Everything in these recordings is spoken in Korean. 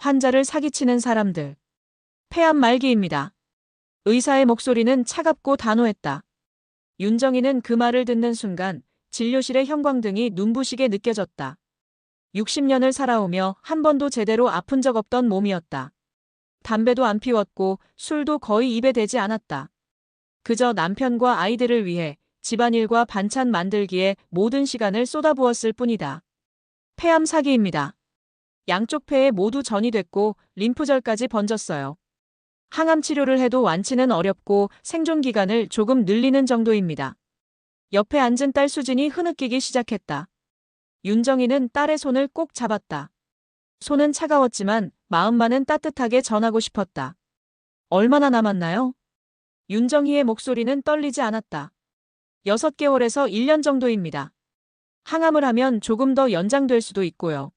환자를 사기치는 사람들. 폐암 말기입니다. 의사의 목소리는 차갑고 단호했다. 윤정이는 그 말을 듣는 순간 진료실의 형광등이 눈부시게 느껴졌다. 60년을 살아오며 한 번도 제대로 아픈 적 없던 몸이었다. 담배도 안 피웠고 술도 거의 입에 대지 않았다. 그저 남편과 아이들을 위해 집안일과 반찬 만들기에 모든 시간을 쏟아부었을 뿐이다. 폐암 사기입니다. 양쪽 폐에 모두 전이 됐고 림프절까지 번졌어요. 항암 치료를 해도 완치는 어렵고 생존 기간을 조금 늘리는 정도입니다. 옆에 앉은 딸 수진이 흐느끼기 시작했다. 윤정이는 딸의 손을 꼭 잡았다. 손은 차가웠지만 마음만은 따뜻하게 전하고 싶었다. 얼마나 남았나요? 윤정희의 목소리는 떨리지 않았다. 6개월에서 1년 정도입니다. 항암을 하면 조금 더 연장될 수도 있고요.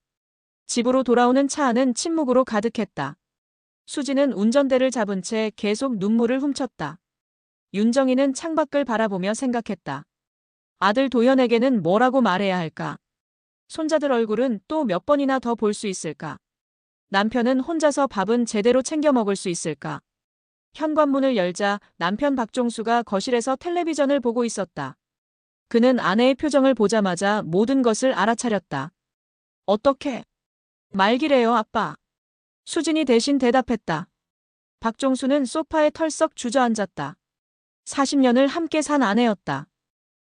집으로 돌아오는 차 안은 침묵으로 가득했다. 수지는 운전대를 잡은 채 계속 눈물을 훔쳤다. 윤정이는 창밖을 바라보며 생각했다. 아들 도현에게는 뭐라고 말해야 할까? 손자들 얼굴은 또 몇 번이나 더 볼 수 있을까? 남편은 혼자서 밥은 제대로 챙겨 먹을 수 있을까? 현관문을 열자 남편 박종수가 거실에서 텔레비전을 보고 있었다. 그는 아내의 표정을 보자마자 모든 것을 알아차렸다. 어떻게? 말기래요, 아빠. 수진이 대신 대답했다. 박종수는 소파에 털썩 주저앉았다. 40년을 함께 산 아내였다.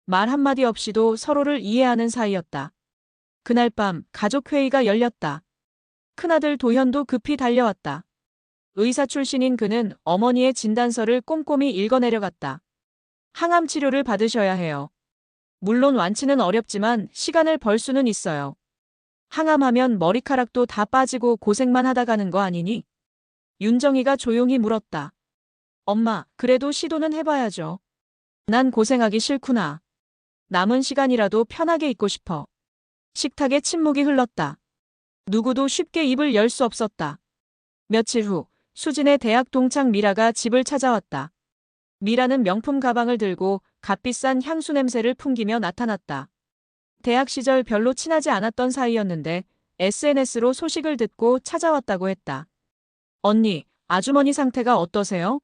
말 한마디 없이도 서로를 이해하는 사이였다. 그날 밤 가족회의가 열렸다. 큰아들 도현도 급히 달려왔다. 의사 출신인 그는 어머니의 진단서를 꼼꼼히 읽어내려갔다. 항암 치료를 받으셔야 해요. 물론 완치는 어렵지만 시간을 벌 수는 있어요. 항암하면 머리카락도 다 빠지고 고생만 하다 가는 거 아니니? 윤정이가 조용히 물었다. 엄마, 그래도 시도는 해봐야죠. 난 고생하기 싫구나. 남은 시간이라도 편하게 있고 싶어. 식탁에 침묵이 흘렀다. 누구도 쉽게 입을 열 수 없었다. 며칠 후, 수진의 대학 동창 미라가 집을 찾아왔다. 미라는 명품 가방을 들고 값비싼 향수 냄새를 풍기며 나타났다. 대학 시절 별로 친하지 않았던 사이였는데 SNS로 소식을 듣고 찾아왔다고 했다. 언니, 아주머니 상태가 어떠세요?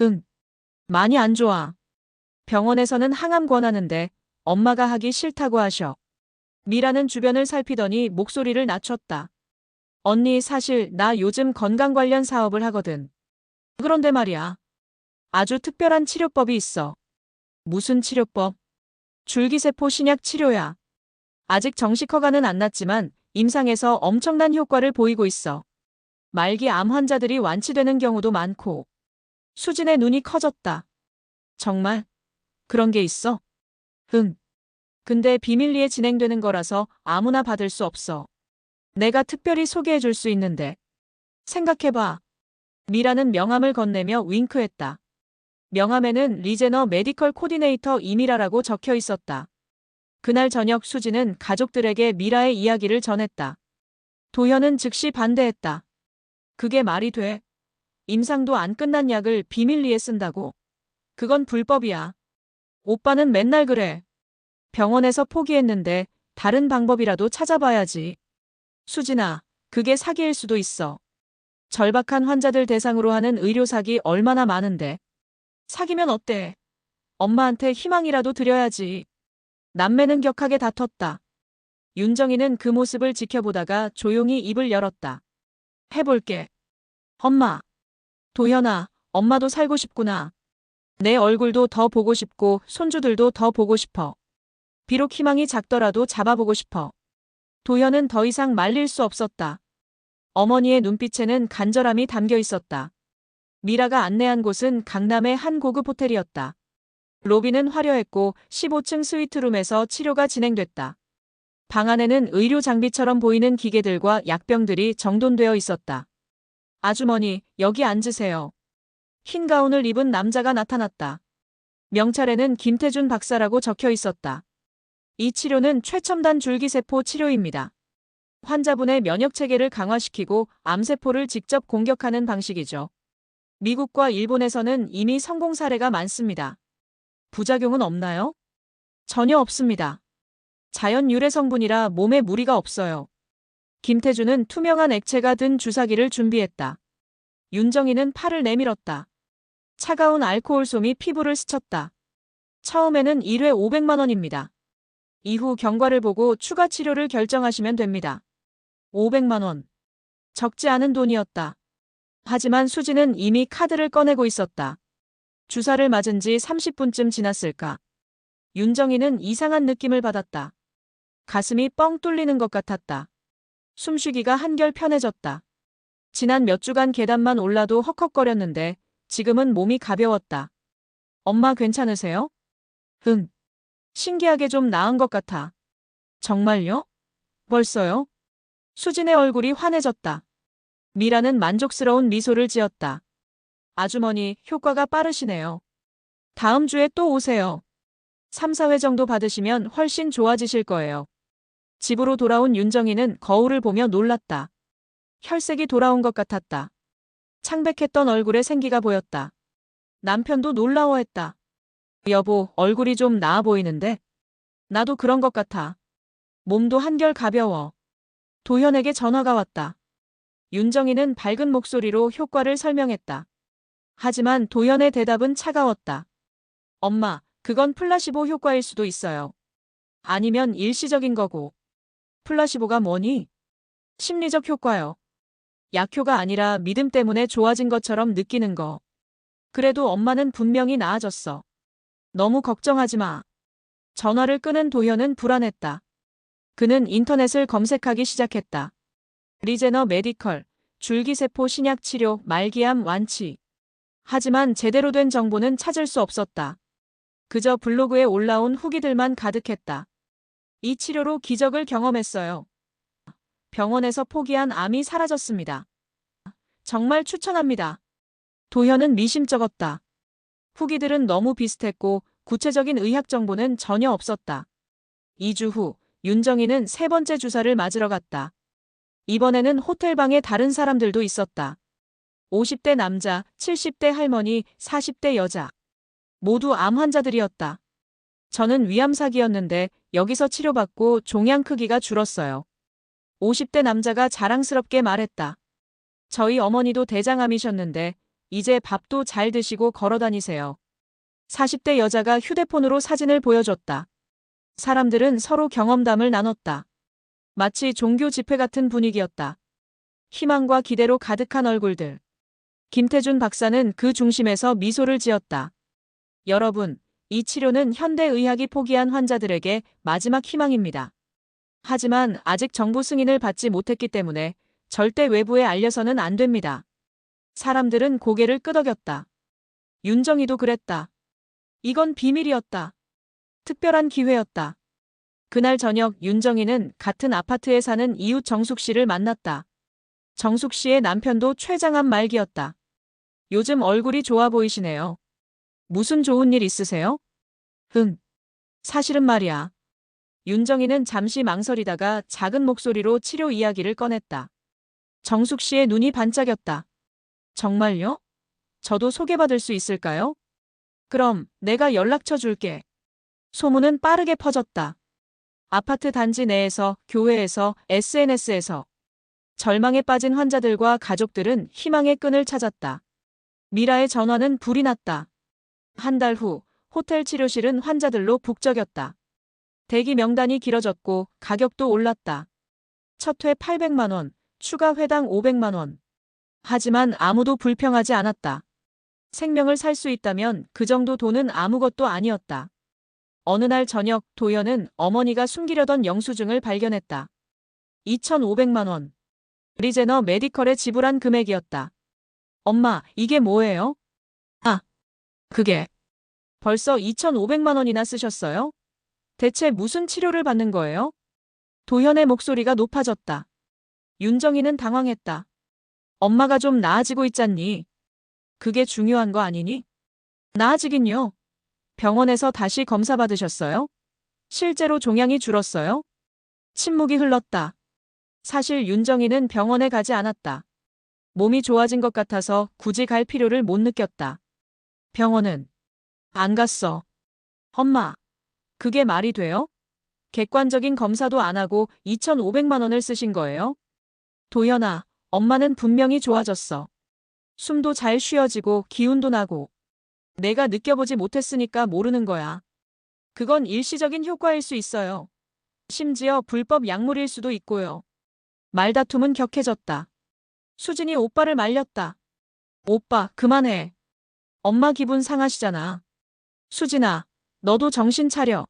응. 많이 안 좋아. 병원에서는 항암 권하는데 엄마가 하기 싫다고 하셔. 미라는 주변을 살피더니 목소리를 낮췄다. 언니 사실 나 요즘 건강 관련 사업을 하거든. 그런데 말이야. 아주 특별한 치료법이 있어. 무슨 치료법? 줄기세포 신약 치료야. 아직 정식 허가는 안 났지만 임상에서 엄청난 효과를 보이고 있어. 말기 암 환자들이 완치되는 경우도 많고. 수진의 눈이 커졌다. 정말? 그런 게 있어? 응. 근데 비밀리에 진행되는 거라서 아무나 받을 수 없어. 내가 특별히 소개해 줄 수 있는데. 생각해봐. 미라는 명함을 건네며 윙크했다. 명함에는 리제너 메디컬 코디네이터 이미라라고 적혀 있었다. 그날 저녁 수지는 가족들에게 미라의 이야기를 전했다. 도현은 즉시 반대했다. 그게 말이 돼. 임상도 안 끝난 약을 비밀리에 쓴다고. 그건 불법이야. 오빠는 맨날 그래. 병원에서 포기했는데 다른 방법이라도 찾아봐야지. 수진아, 그게 사기일 수도 있어. 절박한 환자들 대상으로 하는 의료 사기 얼마나 많은데. 사기면 어때? 엄마한테 희망이라도 드려야지. 남매는 격하게 다퉜다. 윤정이는 그 모습을 지켜보다가 조용히 입을 열었다. 해볼게. 엄마. 도현아, 엄마도 살고 싶구나. 내 얼굴도 더 보고 싶고 손주들도 더 보고 싶어. 비록 희망이 작더라도 잡아보고 싶어. 도현은 더 이상 말릴 수 없었다. 어머니의 눈빛에는 간절함이 담겨 있었다. 미라가 안내한 곳은 강남의 한 고급 호텔이었다. 로비는 화려했고 15층 스위트룸에서 치료가 진행됐다. 방 안에는 의료 장비처럼 보이는 기계들과 약병들이 정돈되어 있었다. 아주머니, 여기 앉으세요. 흰 가운을 입은 남자가 나타났다. 명찰에는 김태준 박사라고 적혀 있었다. 이 치료는 최첨단 줄기세포 치료입니다. 환자분의 면역체계를 강화시키고 암세포를 직접 공격하는 방식이죠. 미국과 일본에서는 이미 성공 사례가 많습니다. 부작용은 없나요? 전혀 없습니다. 자연 유래 성분이라 몸에 무리가 없어요. 김태주는 투명한 액체가 든 주사기를 준비했다. 윤정이는 팔을 내밀었다. 차가운 알코올 솜이 피부를 스쳤다. 처음에는 1회 500만 원입니다. 이후 경과를 보고 추가 치료를 결정하시면 됩니다. 500만 원. 적지 않은 돈이었다. 하지만 수지는 이미 카드를 꺼내고 있었다. 주사를 맞은 지 30분쯤 지났을까. 윤정이는 이상한 느낌을 받았다. 가슴이 뻥 뚫리는 것 같았다. 숨쉬기가 한결 편해졌다. 지난 몇 주간 계단만 올라도 헉헉거렸는데 지금은 몸이 가벼웠다. 엄마 괜찮으세요? 응. 신기하게 좀 나은 것 같아. 정말요? 벌써요? 수진의 얼굴이 환해졌다. 미라는 만족스러운 미소를 지었다. 아주머니, 효과가 빠르시네요. 다음 주에 또 오세요. 3, 4회 정도 받으시면 훨씬 좋아지실 거예요. 집으로 돌아온 윤정이는 거울을 보며 놀랐다. 혈색이 돌아온 것 같았다. 창백했던 얼굴에 생기가 보였다. 남편도 놀라워했다. 여보, 얼굴이 좀 나아 보이는데? 나도 그런 것 같아. 몸도 한결 가벼워. 도현에게 전화가 왔다. 윤정이는 밝은 목소리로 효과를 설명했다. 하지만 도현의 대답은 차가웠다. 엄마, 그건 플라시보 효과일 수도 있어요. 아니면 일시적인 거고. 플라시보가 뭐니? 심리적 효과요. 약효가 아니라 믿음 때문에 좋아진 것처럼 느끼는 거. 그래도 엄마는 분명히 나아졌어. 너무 걱정하지 마. 전화를 끄는 도현은 불안했다. 그는 인터넷을 검색하기 시작했다. 리제너 메디컬, 줄기세포 신약 치료, 말기암 완치. 하지만 제대로 된 정보는 찾을 수 없었다. 그저 블로그에 올라온 후기들만 가득했다. 이 치료로 기적을 경험했어요. 병원에서 포기한 암이 사라졌습니다. 정말 추천합니다. 도현은 미심쩍었다. 후기들은 너무 비슷했고 구체적인 의학 정보는 전혀 없었다. 2주 후 윤정이는 세 번째 주사를 맞으러 갔다. 이번에는 호텔방에 다른 사람들도 있었다. 50대 남자, 70대 할머니, 40대 여자. 모두 암 환자들이었다. 저는 위암사기였는데 여기서 치료받고 종양 크기가 줄었어요. 50대 남자가 자랑스럽게 말했다. 저희 어머니도 대장암이셨는데 이제 밥도 잘 드시고 걸어 다니세요. 40대 여자가 휴대폰으로 사진을 보여줬다. 사람들은 서로 경험담을 나눴다. 마치 종교 집회 같은 분위기였다. 희망과 기대로 가득한 얼굴들. 김태준 박사는 그 중심에서 미소를 지었다. 여러분, 이 치료는 현대의학이 포기한 환자들에게 마지막 희망입니다. 하지만 아직 정부 승인을 받지 못했기 때문에 절대 외부에 알려서는 안 됩니다. 사람들은 고개를 끄덕였다. 윤정이도 그랬다. 이건 비밀이었다. 특별한 기회였다. 그날 저녁 윤정이는 같은 아파트에 사는 이웃 정숙 씨를 만났다. 정숙 씨의 남편도 췌장암 말기였다. 요즘 얼굴이 좋아 보이시네요. 무슨 좋은 일 있으세요? 응. 사실은 말이야. 윤정이는 잠시 망설이다가 작은 목소리로 치료 이야기를 꺼냈다. 정숙 씨의 눈이 반짝였다. 정말요? 저도 소개받을 수 있을까요? 그럼 내가 연락처 줄게. 소문은 빠르게 퍼졌다. 아파트 단지 내에서, 교회에서, SNS에서. 절망에 빠진 환자들과 가족들은 희망의 끈을 찾았다. 미라의 전화는 불이 났다. 한 달 후, 호텔 치료실은 환자들로 북적였다. 대기 명단이 길어졌고 가격도 올랐다. 첫 회 800만 원, 추가 회당 500만 원. 하지만 아무도 불평하지 않았다. 생명을 살 수 있다면 그 정도 돈은 아무것도 아니었다. 어느 날 저녁 도연은 어머니가 숨기려던 영수증을 발견했다. 2,500만 원. 리제너 메디컬에 지불한 금액이었다. 엄마, 이게 뭐예요? 아, 그게. 벌써 2,500만 원이나 쓰셨어요? 대체 무슨 치료를 받는 거예요? 도현의 목소리가 높아졌다. 윤정이는 당황했다. 엄마가 좀 나아지고 있잖니. 그게 중요한 거 아니니? 나아지긴요. 병원에서 다시 검사 받으셨어요? 실제로 종양이 줄었어요? 침묵이 흘렀다. 사실 윤정이는 병원에 가지 않았다. 몸이 좋아진 것 같아서 굳이 갈 필요를 못 느꼈다. 병원은 안 갔어. 엄마, 그게 말이 돼요? 객관적인 검사도 안 하고 2,500만 원을 쓰신 거예요? 도연아, 엄마는 분명히 좋아졌어. 숨도 잘 쉬어지고 기운도 나고. 내가 느껴보지 못했으니까 모르는 거야. 그건 일시적인 효과일 수 있어요. 심지어 불법 약물일 수도 있고요. 말다툼은 격해졌다. 수진이 오빠를 말렸다. 오빠, 그만해. 엄마 기분 상하시잖아. 수진아, 너도 정신 차려.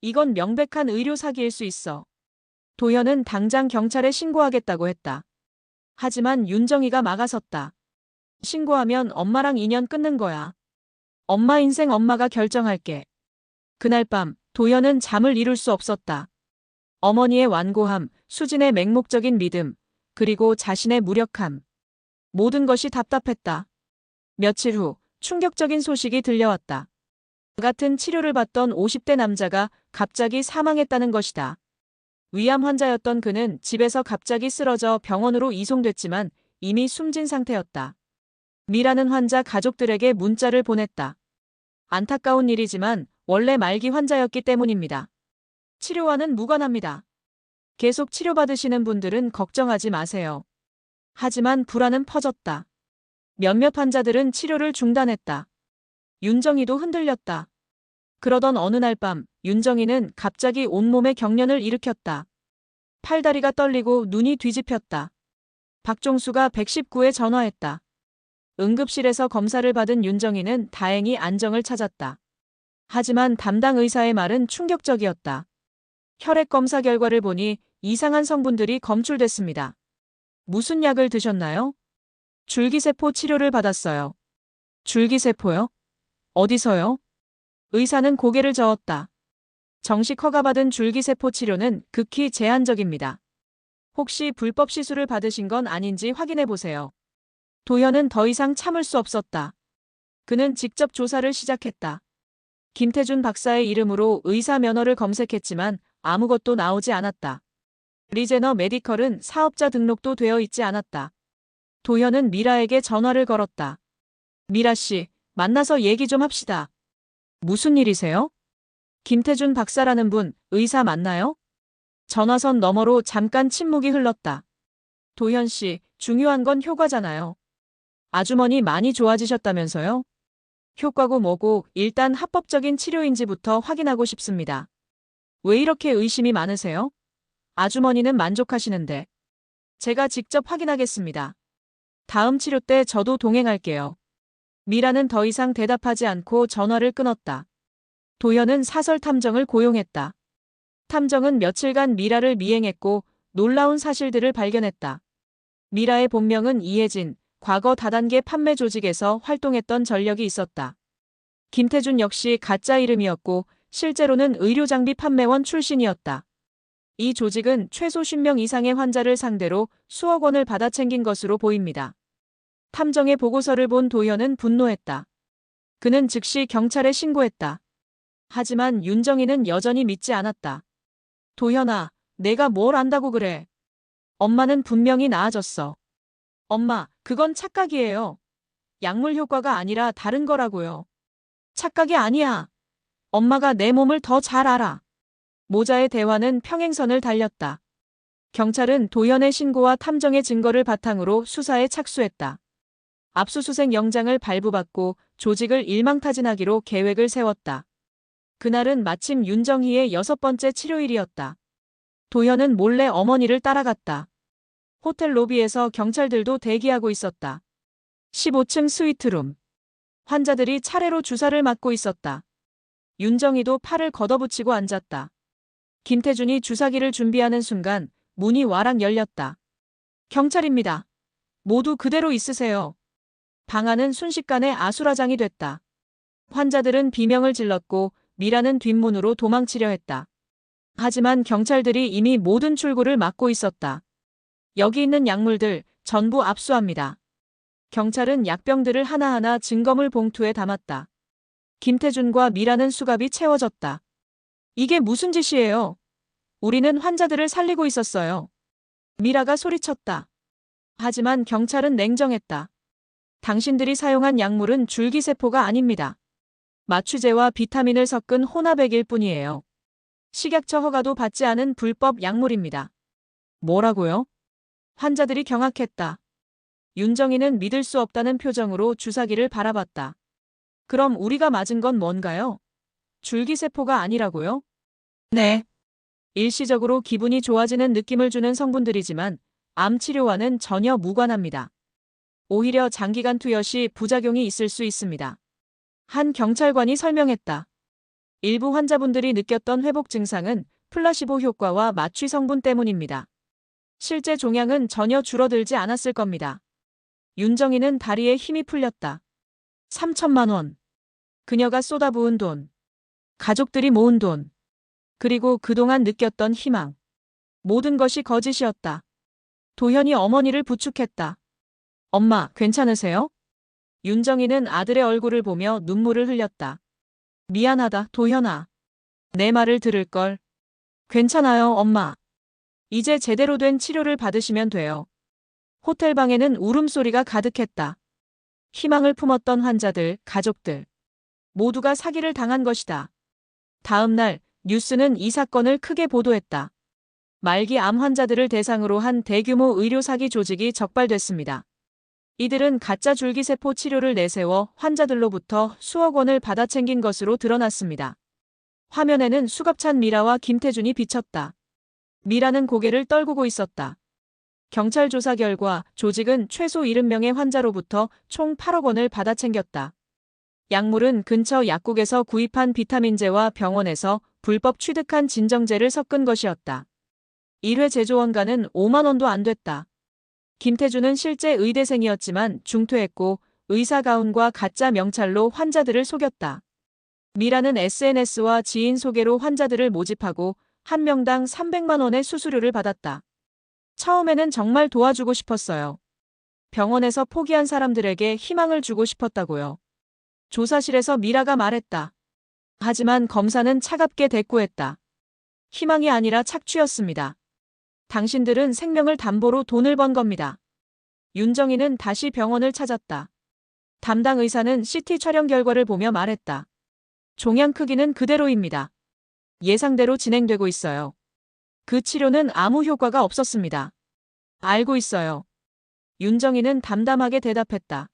이건 명백한 의료 사기일 수 있어. 도현은 당장 경찰에 신고하겠다고 했다. 하지만 윤정이가 막아섰다. 신고하면 엄마랑 인연 끊는 거야. 엄마 인생 엄마가 결정할게. 그날 밤 도현은 잠을 이룰 수 없었다. 어머니의 완고함, 수진의 맹목적인 믿음, 그리고 자신의 무력함. 모든 것이 답답했다. 며칠 후 충격적인 소식이 들려왔다. 같은 치료를 받던 50대 남자가 갑자기 사망했다는 것이다. 위암 환자였던 그는 집에서 갑자기 쓰러져 병원으로 이송됐지만 이미 숨진 상태였다. 미라는 환자 가족들에게 문자를 보냈다. 안타까운 일이지만 원래 말기 환자였기 때문입니다. 치료와는 무관합니다. 계속 치료받으시는 분들은 걱정하지 마세요. 하지만 불안은 퍼졌다. 몇몇 환자들은 치료를 중단했다. 윤정이도 흔들렸다. 그러던 어느 날 밤 윤정이는 갑자기 온몸에 경련을 일으켰다. 팔다리가 떨리고 눈이 뒤집혔다. 박종수가 119에 전화했다. 응급실에서 검사를 받은 윤정이는 다행히 안정을 찾았다. 하지만 담당 의사의 말은 충격적이었다. 혈액 검사 결과를 보니 이상한 성분들이 검출됐습니다. 무슨 약을 드셨나요? 줄기세포 치료를 받았어요. 줄기세포요? 어디서요? 의사는 고개를 저었다. 정식 허가받은 줄기세포 치료는 극히 제한적입니다. 혹시 불법 시술을 받으신 건 아닌지 확인해 보세요. 도현은 더 이상 참을 수 없었다. 그는 직접 조사를 시작했다. 김태준 박사의 이름으로 의사 면허를 검색했지만 아무것도 나오지 않았다. 리제너 메디컬은 사업자 등록도 되어 있지 않았다. 도현은 미라에게 전화를 걸었다. 미라 씨, 만나서 얘기 좀 합시다. 무슨 일이세요? 김태준 박사라는 분, 의사 맞나요? 전화선 너머로 잠깐 침묵이 흘렀다. 도현 씨, 중요한 건 효과잖아요. 아주머니 많이 좋아지셨다면서요? 효과고 뭐고 일단 합법적인 치료인지부터 확인하고 싶습니다. 왜 이렇게 의심이 많으세요? 아주머니는 만족하시는데. 제가 직접 확인하겠습니다. 다음 치료 때 저도 동행할게요. 미라는 더 이상 대답하지 않고 전화를 끊었다. 도현은 사설 탐정을 고용했다. 탐정은 며칠간 미라를 미행했고 놀라운 사실들을 발견했다. 미라의 본명은 이혜진, 과거 다단계 판매 조직에서 활동했던 전력이 있었다. 김태준 역시 가짜 이름이었고 실제로는 의료장비 판매원 출신이었다. 이 조직은 최소 10명 이상의 환자를 상대로 수억 원을 받아 챙긴 것으로 보입니다. 탐정의 보고서를 본 도현은 분노했다. 그는 즉시 경찰에 신고했다. 하지만 윤정이는 여전히 믿지 않았다. 도현아, 내가 뭘 안다고 그래. 엄마는 분명히 나아졌어. 엄마, 그건 착각이에요. 약물 효과가 아니라 다른 거라고요. 착각이 아니야. 엄마가 내 몸을 더 잘 알아. 모자의 대화는 평행선을 달렸다. 경찰은 도현의 신고와 탐정의 증거를 바탕으로 수사에 착수했다. 압수수색 영장을 발부받고 조직을 일망타진하기로 계획을 세웠다. 그날은 마침 윤정희의 여섯 번째 치료일이었다. 도현은 몰래 어머니를 따라갔다. 호텔 로비에서 경찰들도 대기하고 있었다. 15층 스위트룸. 환자들이 차례로 주사를 맞고 있었다. 윤정희도 팔을 걷어붙이고 앉았다. 김태준이 주사기를 준비하는 순간 문이 와락 열렸다. 경찰입니다. 모두 그대로 있으세요. 방 안은 순식간에 아수라장이 됐다. 환자들은 비명을 질렀고 미라는 뒷문으로 도망치려 했다. 하지만 경찰들이 이미 모든 출구를 막고 있었다. 여기 있는 약물들 전부 압수합니다. 경찰은 약병들을 하나하나 증거물 봉투에 담았다. 김태준과 미라는 수갑이 채워졌다. 이게 무슨 짓이에요? 우리는 환자들을 살리고 있었어요. 미라가 소리쳤다. 하지만 경찰은 냉정했다. 당신들이 사용한 약물은 줄기세포가 아닙니다. 마취제와 비타민을 섞은 혼합액일 뿐이에요. 식약처 허가도 받지 않은 불법 약물입니다. 뭐라고요? 환자들이 경악했다. 윤정이는 믿을 수 없다는 표정으로 주사기를 바라봤다. 그럼 우리가 맞은 건 뭔가요? 줄기세포가 아니라고요? 네. 일시적으로 기분이 좋아지는 느낌을 주는 성분들이지만 암 치료와는 전혀 무관합니다. 오히려 장기간 투여 시 부작용이 있을 수 있습니다. 한 경찰관이 설명했다. 일부 환자분들이 느꼈던 회복 증상은 플라시보 효과와 마취 성분 때문입니다. 실제 종양은 전혀 줄어들지 않았을 겁니다. 윤정이는 다리에 힘이 풀렸다. 3천만 원. 그녀가 쏟아부은 돈. 가족들이 모은 돈. 그리고 그동안 느꼈던 희망. 모든 것이 거짓이었다. 도현이 어머니를 부축했다. 엄마, 괜찮으세요? 윤정이는 아들의 얼굴을 보며 눈물을 흘렸다. 미안하다, 도현아. 내 말을 들을 걸. 괜찮아요, 엄마. 이제 제대로 된 치료를 받으시면 돼요. 호텔 방에는 울음소리가 가득했다. 희망을 품었던 환자들, 가족들. 모두가 사기를 당한 것이다. 다음 날 뉴스는 이 사건을 크게 보도했다. 말기 암 환자들을 대상으로 한 대규모 의료 사기 조직이 적발됐습니다. 이들은 가짜 줄기세포 치료를 내세워 환자들로부터 수억 원을 받아챙긴 것으로 드러났습니다. 화면에는 수갑찬 미라와 김태준이 비쳤다. 미라는 고개를 떨구고 있었다. 경찰 조사 결과 조직은 최소 70명의 환자로부터 총 8억 원을 받아 챙겼다. 약물은 근처 약국에서 구입한 비타민제와 병원에서 불법 취득한 진정제를 섞은 것이었다. 1회 제조 원가는 5만 원도 안 됐다. 김태준은 실제 의대생이었지만 중퇴했고 의사 가운과 가짜 명찰로 환자들을 속였다. 미라는 SNS와 지인 소개로 환자들을 모집하고 한 명당 300만 원의 수수료를 받았다. 처음에는 정말 도와주고 싶었어요. 병원에서 포기한 사람들에게 희망을 주고 싶었다고요. 조사실에서 미라가 말했다. 하지만 검사는 차갑게 대꾸했다. 희망이 아니라 착취였습니다. 당신들은 생명을 담보로 돈을 번 겁니다. 윤정이는 다시 병원을 찾았다. 담당 의사는 CT 촬영 결과를 보며 말했다. 종양 크기는 그대로입니다. 예상대로 진행되고 있어요. 그 치료는 아무 효과가 없었습니다. 알고 있어요. 윤정이는 담담하게 대답했다.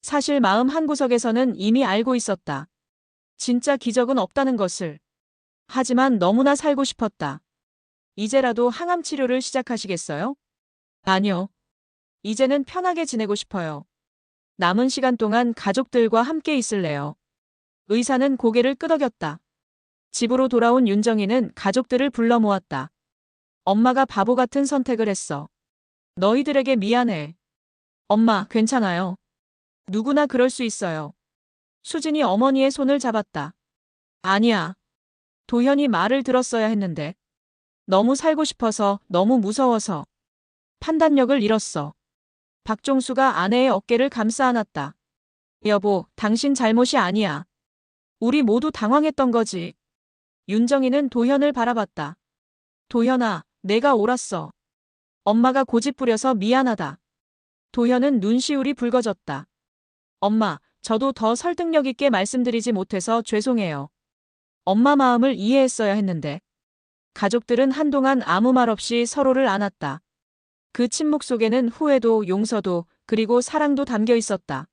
사실 마음 한구석에서는 이미 알고 있었다. 진짜 기적은 없다는 것을. 하지만 너무나 살고 싶었다. 이제라도 항암 치료를 시작하시겠어요? 아니요. 이제는 편하게 지내고 싶어요. 남은 시간 동안 가족들과 함께 있을래요. 의사는 고개를 끄덕였다. 집으로 돌아온 윤정이는 가족들을 불러 모았다. 엄마가 바보 같은 선택을 했어. 너희들에게 미안해. 엄마, 괜찮아요. 누구나 그럴 수 있어요. 수진이 어머니의 손을 잡았다. 아니야. 도현이 말을 들었어야 했는데. 너무 살고 싶어서, 너무 무서워서. 판단력을 잃었어. 박종수가 아내의 어깨를 감싸 안았다. 여보, 당신 잘못이 아니야. 우리 모두 당황했던 거지. 윤정이는 도현을 바라봤다. 도현아, 내가 옳았어. 엄마가 고집부려서 미안하다. 도현은 눈시울이 붉어졌다. 엄마, 저도 더 설득력 있게 말씀드리지 못해서 죄송해요. 엄마 마음을 이해했어야 했는데. 가족들은 한동안 아무 말 없이 서로를 안았다. 그 침묵 속에는 후회도 용서도 그리고 사랑도 담겨 있었다.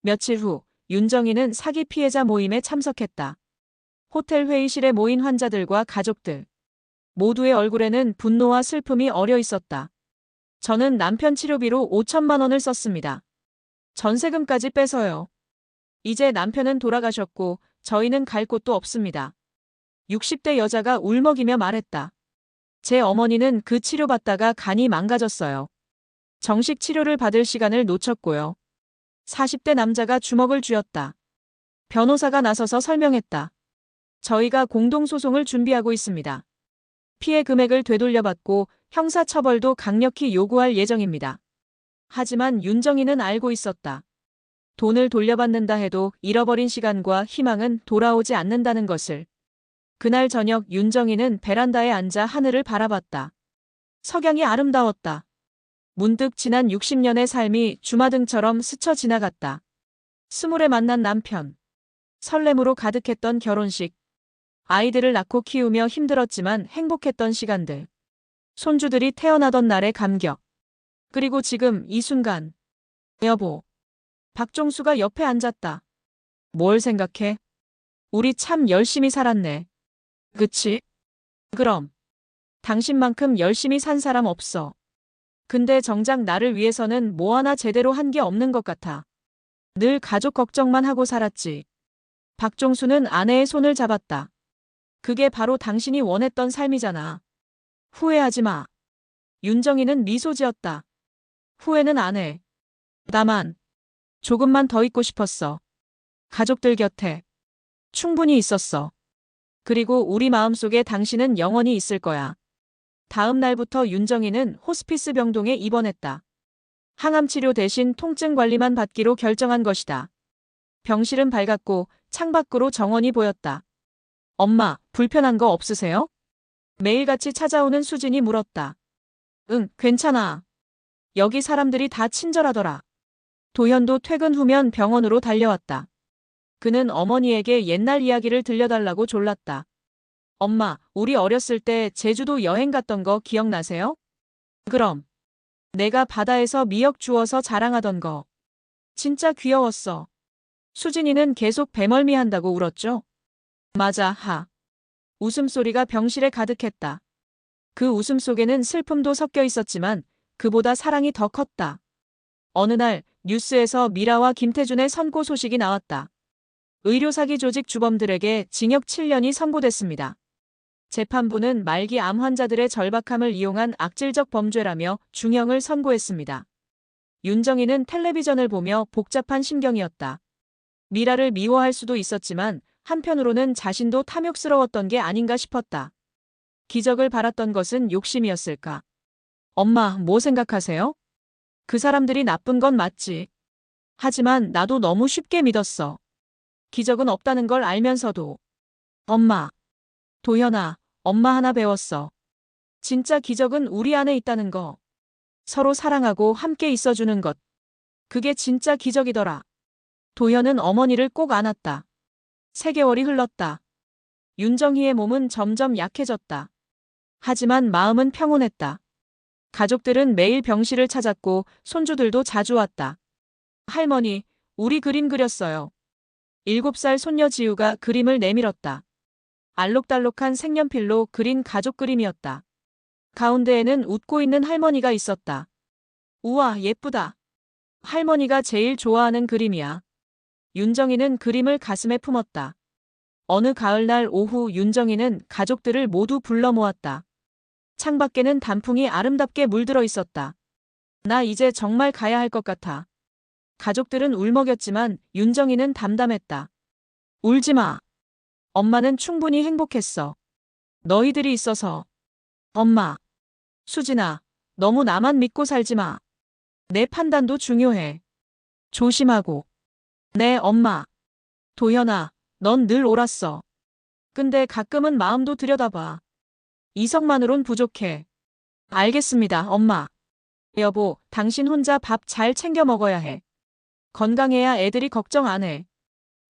며칠 후 윤정이는 사기 피해자 모임에 참석했다. 호텔 회의실에 모인 환자들과 가족들. 모두의 얼굴에는 분노와 슬픔이 어려 있었다. 저는 남편 치료비로 5천만 원을 썼습니다. 전세금까지 빼서요. 이제 남편은 돌아가셨고 저희는 갈 곳도 없습니다. 60대 여자가 울먹이며 말했다. 제 어머니는 그 치료받다가 간이 망가졌어요. 정식 치료를 받을 시간을 놓쳤고요. 40대 남자가 주먹을 쥐었다. 변호사가 나서서 설명했다. 저희가 공동소송을 준비하고 있습니다. 피해 금액을 되돌려받고 형사처벌도 강력히 요구할 예정입니다. 하지만 윤정이는 알고 있었다. 돈을 돌려받는다 해도 잃어버린 시간과 희망은 돌아오지 않는다는 것을. 그날 저녁 윤정이는 베란다에 앉아 하늘을 바라봤다. 석양이 아름다웠다. 문득 지난 60년의 삶이 주마등처럼 스쳐 지나갔다. 스물에 만난 남편. 설렘으로 가득했던 결혼식. 아이들을 낳고 키우며 힘들었지만 행복했던 시간들. 손주들이 태어나던 날의 감격. 그리고 지금 이 순간. 여보. 박종수가 옆에 앉았다. 뭘 생각해? 우리 참 열심히 살았네. 그치? 그럼. 당신만큼 열심히 산 사람 없어. 근데 정작 나를 위해서는 뭐 하나 제대로 한 게 없는 것 같아. 늘 가족 걱정만 하고 살았지. 박종수는 아내의 손을 잡았다. 그게 바로 당신이 원했던 삶이잖아. 후회하지 마. 윤정이는 미소 지었다. 후회는 안 해. 나만 조금만 더 있고 싶었어. 가족들 곁에 충분히 있었어. 그리고 우리 마음속에 당신은 영원히 있을 거야. 다음 날부터 윤정이는 호스피스 병동에 입원했다. 항암 치료 대신 통증 관리만 받기로 결정한 것이다. 병실은 밝았고 창밖으로 정원이 보였다. 엄마, 불편한 거 없으세요? 매일같이 찾아오는 수진이 물었다. 응, 괜찮아. 여기 사람들이 다 친절하더라. 도현도 퇴근 후면 병원으로 달려왔다. 그는 어머니에게 옛날 이야기를 들려달라고 졸랐다. 엄마, 우리 어렸을 때 제주도 여행 갔던 거 기억나세요? 그럼. 내가 바다에서 미역 주워서 자랑하던 거. 진짜 귀여웠어. 수진이는 계속 배멀미 한다고 울었죠? 맞아, 하. 웃음소리가 병실에 가득했다. 그 웃음 속에는 슬픔도 섞여 있었지만 그보다 사랑이 더 컸다. 어느 날 뉴스에서 미라와 김태준의 선고 소식이 나왔다. 의료사기 조직 주범들에게 징역 7년이 선고됐습니다. 재판부는 말기 암 환자들의 절박함을 이용한 악질적 범죄라며 중형을 선고했습니다. 윤정이는 텔레비전을 보며 복잡한 심경이었다. 미라를 미워할 수도 있었지만 한편으로는 자신도 탐욕스러웠던 게 아닌가 싶었다. 기적을 바랐던 것은 욕심이었을까? 엄마, 뭐 생각하세요? 그 사람들이 나쁜 건 맞지. 하지만 나도 너무 쉽게 믿었어. 기적은 없다는 걸 알면서도. 엄마. 도현아, 엄마 하나 배웠어. 진짜 기적은 우리 안에 있다는 거. 서로 사랑하고 함께 있어주는 것. 그게 진짜 기적이더라. 도현은 어머니를 꼭 안았다. 세 개월이 흘렀다. 윤정희의 몸은 점점 약해졌다. 하지만 마음은 평온했다. 가족들은 매일 병실을 찾았고 손주들도 자주 왔다. 할머니, 우리 그림 그렸어요. 일곱 살 손녀 지우가 그림을 내밀었다. 알록달록한 색연필로 그린 가족 그림이었다. 가운데에는 웃고 있는 할머니가 있었다. 우와, 예쁘다. 할머니가 제일 좋아하는 그림이야. 윤정이는 그림을 가슴에 품었다. 어느 가을날 오후 윤정이는 가족들을 모두 불러 모았다. 창밖에는 단풍이 아름답게 물들어 있었다. 나 이제 정말 가야 할 것 같아. 가족들은 울먹였지만 윤정이는 담담했다. 울지 마. 엄마는 충분히 행복했어. 너희들이 있어서. 엄마. 수진아, 너무 나만 믿고 살지 마. 내 판단도 중요해. 조심하고. 네, 엄마. 도현아, 넌 늘 옳았어. 근데 가끔은 마음도 들여다봐. 이성만으론 부족해. 알겠습니다, 엄마. 여보, 당신 혼자 밥 잘 챙겨 먹어야 해. 건강해야 애들이 걱정 안 해.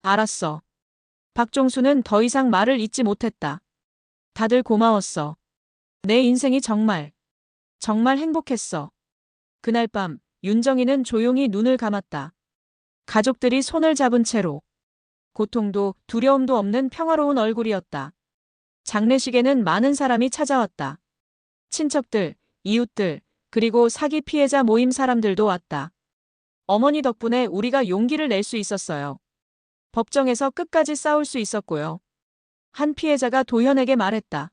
알았어. 박종수는 더 이상 말을 잇지 못했다. 다들 고마웠어. 내 인생이 정말, 정말 행복했어. 그날 밤, 윤정이는 조용히 눈을 감았다. 가족들이 손을 잡은 채로 고통도 두려움도 없는 평화로운 얼굴이었다. 장례식에는 많은 사람이 찾아왔다. 친척들, 이웃들, 그리고 사기 피해자 모임 사람들도 왔다. 어머니 덕분에 우리가 용기를 낼 수 있었어요. 법정에서 끝까지 싸울 수 있었고요. 한 피해자가 도현에게 말했다.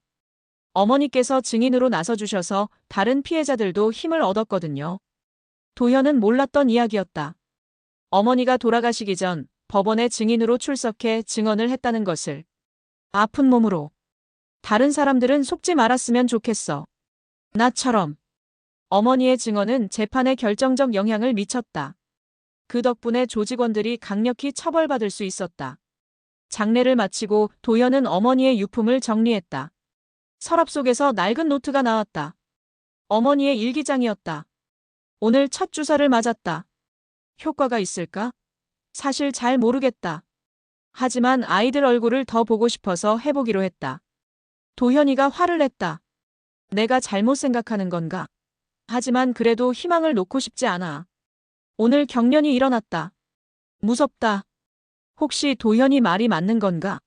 어머니께서 증인으로 나서주셔서 다른 피해자들도 힘을 얻었거든요. 도현은 몰랐던 이야기였다. 어머니가 돌아가시기 전 법원에 증인으로 출석해 증언을 했다는 것을. 아픈 몸으로. 다른 사람들은 속지 말았으면 좋겠어. 나처럼. 어머니의 증언은 재판에 결정적 영향을 미쳤다. 그 덕분에 조직원들이 강력히 처벌받을 수 있었다. 장례를 마치고 도현은 어머니의 유품을 정리했다. 서랍 속에서 낡은 노트가 나왔다. 어머니의 일기장이었다. 오늘 첫 주사를 맞았다. 효과가 있을까? 사실 잘 모르겠다. 하지만 아이들 얼굴을 더 보고 싶어서 해보기로 했다. 도현이가 화를 냈다. 내가 잘못 생각하는 건가? 하지만 그래도 희망을 놓고 싶지 않아. 오늘 경련이 일어났다. 무섭다. 혹시 도현이 말이 맞는 건가?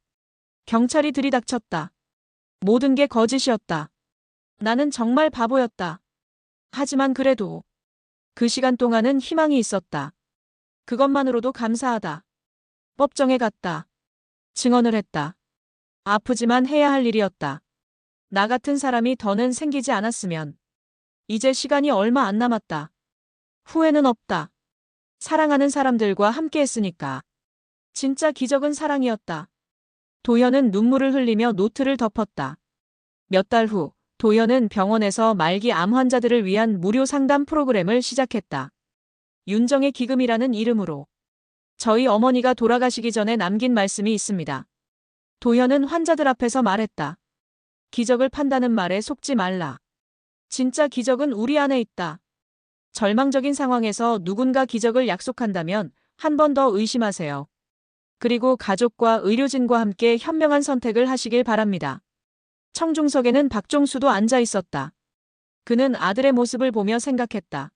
경찰이 들이닥쳤다. 모든 게 거짓이었다. 나는 정말 바보였다. 하지만 그래도 그 시간 동안은 희망이 있었다. 그것만으로도 감사하다. 법정에 갔다. 증언을 했다. 아프지만 해야 할 일이었다. 나 같은 사람이 더는 생기지 않았으면 이제 시간이 얼마 안 남았다. 후회는 없다. 사랑하는 사람들과 함께 했으니까. 진짜 기적은 사랑이었다. 도현은 눈물을 흘리며 노트를 덮었다. 몇 달 후, 도현은 병원에서 말기 암 환자들을 위한 무료 상담 프로그램을 시작했다. 윤정의 기금이라는 이름으로. 저희 어머니가 돌아가시기 전에 남긴 말씀이 있습니다. 도현은 환자들 앞에서 말했다. 기적을 판다는 말에 속지 말라. 진짜 기적은 우리 안에 있다. 절망적인 상황에서 누군가 기적을 약속한다면 한 번 더 의심하세요. 그리고 가족과 의료진과 함께 현명한 선택을 하시길 바랍니다. 청중석에는 박종수도 앉아 있었다. 그는 아들의 모습을 보며 생각했다.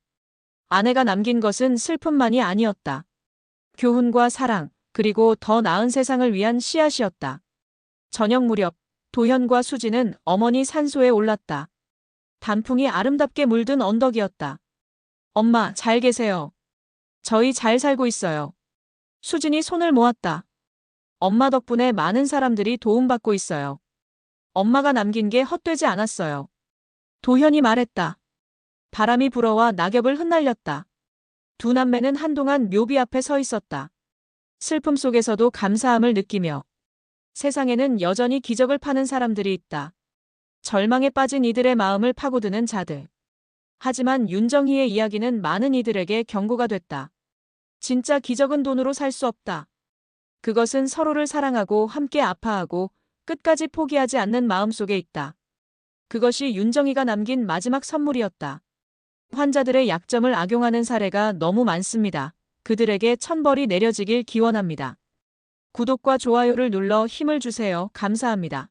아내가 남긴 것은 슬픔만이 아니었다. 교훈과 사랑, 그리고 더 나은 세상을 위한 씨앗이었다. 저녁 무렵, 도현과 수지는 어머니 산소에 올랐다. 단풍이 아름답게 물든 언덕이었다. 엄마, 잘 계세요. 저희 잘 살고 있어요. 수진이 손을 모았다. 엄마 덕분에 많은 사람들이 도움받고 있어요. 엄마가 남긴 게 헛되지 않았어요. 도현이 말했다. 바람이 불어와 낙엽을 흩날렸다. 두 남매는 한동안 묘비 앞에 서 있었다. 슬픔 속에서도 감사함을 느끼며 세상에는 여전히 기적을 파는 사람들이 있다. 절망에 빠진 이들의 마음을 파고드는 자들. 하지만 윤정희의 이야기는 많은 이들에게 경고가 됐다. 진짜 기적은 돈으로 살 수 없다. 그것은 서로를 사랑하고 함께 아파하고 끝까지 포기하지 않는 마음 속에 있다. 그것이 윤정희가 남긴 마지막 선물이었다. 환자들의 약점을 악용하는 사례가 너무 많습니다. 그들에게 천벌이 내려지길 기원합니다. 구독과 좋아요를 눌러 힘을 주세요. 감사합니다.